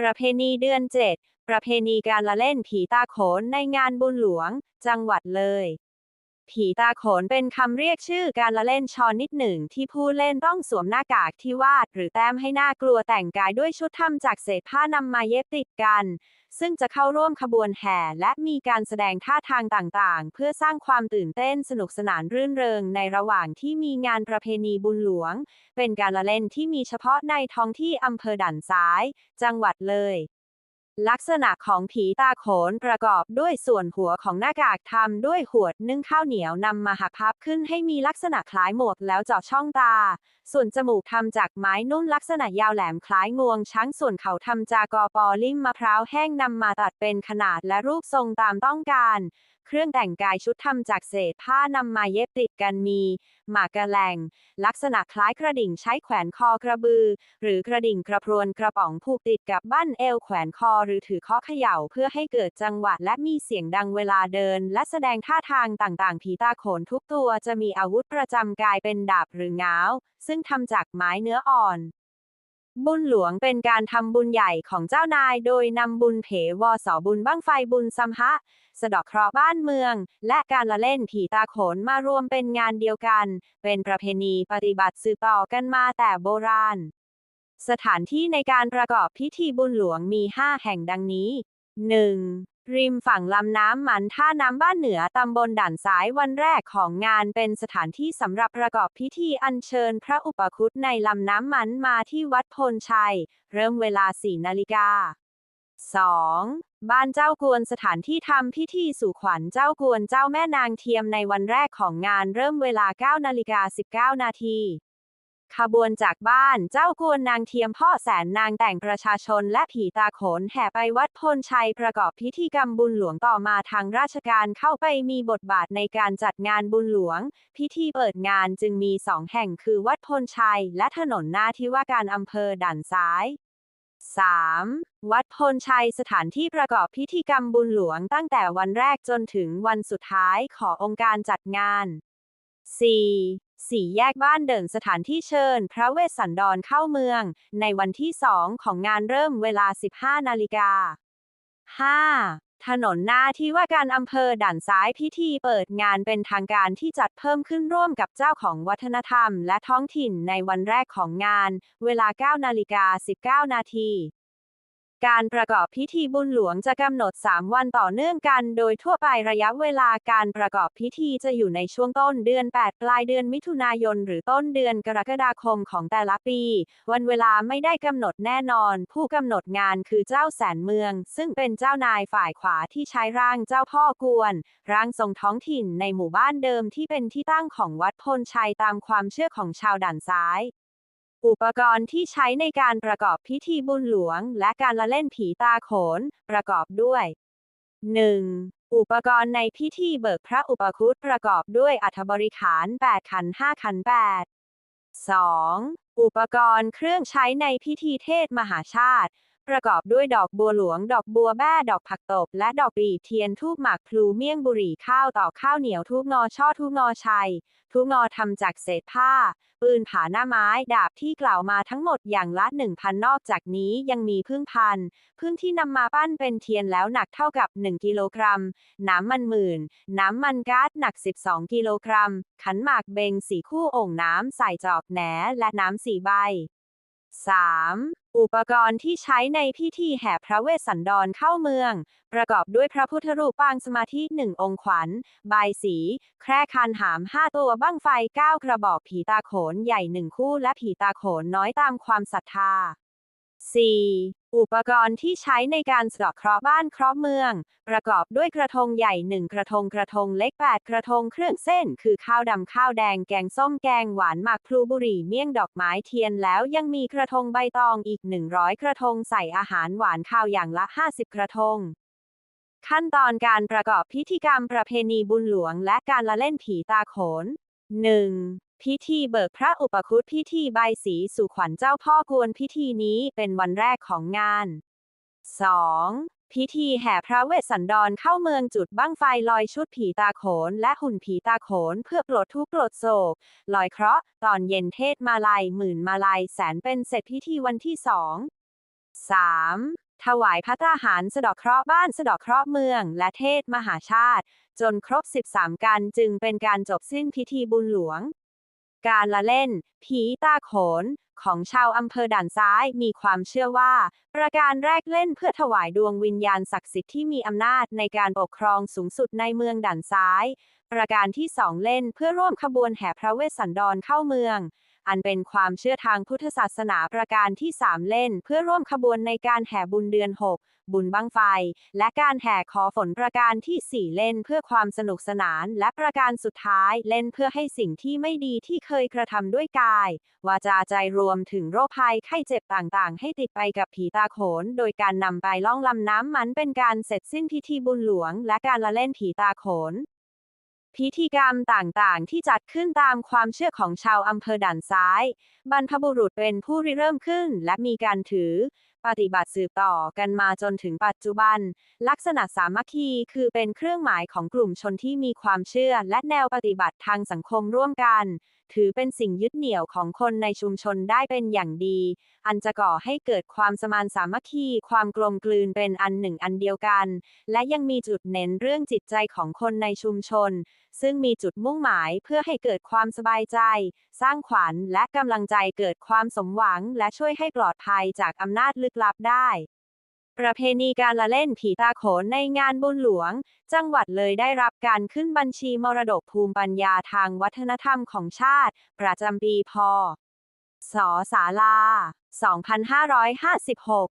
ประเพณีเดือนเจ็ดประเพณีการละเล่นผีตาโขนในงานบุญหลวง จังหวัดเลย ผีตาโขนเป็นคำเรียกชื่อการละเล่นชอนิดหนึ่งที่ผู้เล่นต้องสวมหน้ากากที่วาด หรือแต้มให้หน้ากลัวแต่งกายด้วยชุดทำจากเศษผ้านำมาเย็บติดกัน ซึ่งจะเข้าร่วมขบวนแห่ และมีการแสดงท่าทางต่างๆ เพื่อสร้างความตื่นเต้นสนุกสนานรื่นเริงในระหว่างที่มีงานประเพณีบุญหลวง เป็นการละเล่นที่มีเฉพาะในท้องที่อำเภอด่านซ้าย จังหวัดเลย ลักษณะของผีตาโขนประกอบด้วยส่วนหัวของหน้ากากทำด้วยหวดนึ่งข้าวเหนียวนำมาหักพับขึ้นให้มีลักษณะคล้ายหมวกแล้วเจาะช่องตา ส่วนจมูกทำจากไม้นุ่นลักษณะยาวแหลมคล้ายงวง ช้างส่วนเขาทำจากกอปอลิ่มมะพร้าวแห้งนำมาตัดเป็นขนาดและรูปทรงตามต้องการ เครื่องแต่งกายชุดทำจากเศษผ้านำมาเย็บติดกันมี หมากกระแหลงลักษณะคล้ายกระดิ่งใช้แขวนคอกระบือ หรือกระดิ่งกระพรวนกระป๋องผูกติดกับบั้นเอวแขวนคอหรือถือข้อเขย่าเพื่อให้เกิดจังหวะและมีเสียงดังเวลาเดิน และแสดงท่าทางต่างๆ ผีตาโขนทุกตัวจะมีอาวุธประจำกายเป็นดาบหรือง้าว ซึ่งทำจากไม้เนื้ออ่อน บุญหลวงเป็นการทำบุญใหญ่ของเจ้านาย โดยนำบุญเผวอสอบุญบั้งไฟบุญสัมภะสะดอกเคราะห์บ้านเมือง และการละเล่นผีตาโขนมารวมเป็นงานเดียวกัน เป็นประเพณีปฏิบัติสืบต่อกันมาแต่โบราณ สถานที่ในการประกอบพิธีบุญหลวงมี 5 แห่งดังนี้ 1. ริมฝั่งลำน้ำมันท่าน้ำบ้านเหนือตำบลด่านซ้ายวันแรกของงานเป็นสถานที่สำหรับประกอบพิธีอัญเชิญพระอุปคุตในลำน้ำมันมาที่วัดพนชัย เริ่มเวลา 4 นาฬิกา 2. บ้านเจ้ากวนสถานที่ทำพิธีสู่ขวัญเจ้ากวนเจ้าแม่นางเทียมในวันแรกของงานเริ่มเวลา 9 นาฬิกา 19 นาที ขบวนจากบ้านเจ้ากวนนางเทียมพ่อแสนนางแต่งประชาชนและผีตาโขนแห่ไปวัดพลชัยประกอบพิธีกรรมบุญหลวงต่อมาทางราชการเข้าไปมีบทบาทในการจัดงานบุญหลวง พิธีเปิดงานจึงมีสองแห่งคือวัดพลชัยและถนนหน้าที่ว่าการอำเภอด่านซ้าย 3. วัดพลชัยสถานที่ประกอบพิธีกรรมบุญหลวงตั้งแต่วันแรกจนถึงวันสุดท้ายขององค์การจัดงาน 4. สี่แยกบ้านเดินสถานที่เชิญ พระเวสสันดรเข้าเมือง ในวันที่2ของงานเริ่มเวลา 15 นาฬิกา 5. ถนนหน้าที่ว่าการอำเภอด่านซ้ายพิธีเปิดงานเป็นทางการที่จัดเพิ่มขึ้นร่วมกับเจ้าของวัฒนธรรมและท้องถิ่นในวันแรกของงาน เวลา 9 นาฬิกา 19 นาที การประกอบพิธีบุญหลวงจะกำหนด 3 วันต่อเนื่องกัน โดยทั่วไประยะเวลาการประกอบพิธีจะอยู่ในช่วงต้นเดือน 8 ปลายเดือนมิถุนายน หรือต้นเดือนกรกฎาคมของแต่ละปี วันเวลาไม่ได้กำหนดแน่นอน ผู้กำหนดงานคือเจ้าแสนเมือง ซึ่งเป็นเจ้านายฝ่ายขวาที่ใช้ร่างเจ้าพ่อกวน ร่างทรงท้องถิ่นในหมู่บ้านเดิมที่เป็นที่ตั้งของวัดพลชัยตามความเชื่อของชาวด่านซ้าย อุปกรณ์ที่ใช้ในการประกอบพิธีบุญหลวง และการละเล่นผีตาโขน ประกอบด้วย 1. อุปกรณ์ในพิธีเบิกพระอุปคุตประกอบด้วยอัฐบริขาร 8 ขัน 5 ขัน 8 2. อุปกรณ์เครื่องใช้ในพิธีเทศมหาชาติ ประกอบด้วยดอกบัวหลวง ดอกบัวแบ้ดอกผักตบ และดอกปีเทียนทูบหมากพลูเมี่ยงบุหรี่ข้าวต่อข้าวเหนียวทูบงอช่อทูบงอชัยทุกงอทำจากเศษผ้า ปืนผาหน้าไม้ ดาบที่กล่าวมาทั้งหมดอย่างละหนึ่งพันนอกจากนี้ยังมีพึ่งพันพึ่งที่นำมาปั้นเป็นเทียนแล้วหนักเท่ากับ 1 กิโลกรัม น้ำมันหมื่น น้ำมันก๊าซหนัก 12 กิโลกรัม ขันหมากเบงสีคู่โอ่งน้ำใส่จอกแหนและน้ำสีใบ 3. อุปกรณ์ที่ใช้ในพิธีแห่พระเวสสันดรเข้าเมือง ประกอบด้วยพระพุทธรูปปางสมาธิหนึ่งองค์ขวัญ บายสี แคร่คานหามห้าตัวบั้งไฟเก้ากระบอกผีตาโขนใหญ่หนึ่งคู่และผีตาโขนน้อยตามความศรัทธา 4. อุปกรณ์ที่ใช้ในการสะเดาะเคราะห์บ้านเคราะห์เมือง ประกอบด้วยกระทงใหญ่หนึ่งกระทงกระทงเล็ก 8 กระทงเครื่องเส้น คือข้าวดำข้าวแดงแกงส้มแกงหวานหมากพลูบุหรี่เมี่ยงดอกไม้เทียนแล้วยังมีกระทงใบตองอีก 100 กระทงใส่อาหารหวานข้าวอย่างละ 50 กระทงขั้นตอนการประกอบพิธีกรรมประเพณีบุญหลวงและการละเล่นผีตาโขน 1. พิธีเบิกพระอุปคุตพิธีใบายสีสู่ขวัญเจ้าพ่อกวนพิธีนี้เป็นวันแรกของงาน 2. พิธีแห่พระเวสสันดรเข้าเมืองจุดบั้งไฟลอยชุดผีตาโขน และหุ่นผีตาโขนเพื่อปลดทุกข์ปลดโศก ลอยเคราะห์ตอนเย็นเทศมาลัยหมื่นมาลัยแสนเป็นเสร็จพิธีวันที่สอง 3. ถวายพระทหารสะดอกเคราะห์บ้านสะดอกเคราะห์เมือง และเทศมหาชาติ จนครบ 13 กันจึงเป็นการจบสิ้นพิธีบุญหลวง การละเล่น ผีตาโขน ของชาวอำเภอด่านซ้ายมีความเชื่อว่า ประการแรกเล่นเพื่อถวายดวงวิญญาณศักดิ์สิทธิ์ที่มีอำนาจในการปกครองสูงสุดในเมืองด่านซ้าย ประการที่สองเล่นเพื่อร่วมขบวนแห่พระเวสสันดรเข้าเมือง อันเป็นความเชื่อทางพุทธศาสนาประการที่สามเล่น เพื่อร่วมขบวนในการแห่บุญเดือนหกบุญบังไฟ และการแห่ขอฝนประการที่สี่เล่นเพื่อความสนุกสนาน และประการสุดท้ายเล่นเพื่อให้สิ่งที่ไม่ดีที่เคยกระทำด้วยกาย วาจาใจรวมถึงโรคภัยไข้เจ็บต่างๆ ให้ติดไปกับผีตาโขน โดยการนำไปล่องลำน้ำมันเป็นการเสร็จสิ้นพิธีบุญหลวง และการละเล่นผีตาโขน พิธีกรรมต่างๆ ที่จัดขึ้นตามความเชื่อของชาวอำเภอด่านซ้าย บรรพบุรุษเป็นผู้ริเริ่มขึ้น และมีการถือ ปฏิบัติสืบต่อกันมาจนถึงปัจจุบัน ลักษณะสามัคคีคือเป็นเครื่องหมายของกลุ่มชนที่มีความเชื่อและแนวปฏิบัติทางสังคมร่วมกัน ถือเป็นสิ่งยึดเหนี่ยวของคนในชุมชนได้เป็นอย่างดี อันจะก่อให้เกิดความสมานสามัคคี ความกลมกลืนเป็นอันหนึ่งอันเดียวกัน และยังมีจุดเน้นเรื่องจิตใจของคนในชุมชน ซึ่งมีจุดมุ่งหมายเพื่อให้เกิดความสบายใจ สร้างขวัญและกำลังใจเกิดความสมหวัง และช่วยให้ปลอดภัยจากอำนาจลึกลับได้ ประเพณีการละเล่นผีตาโขนในงานบุญหลวง จังหวัดเลยได้รับการขึ้นบัญชีมรดกภูมิปัญญาทางวัฒนธรรมของชาติ ประจำปีพศ ศาลา 2556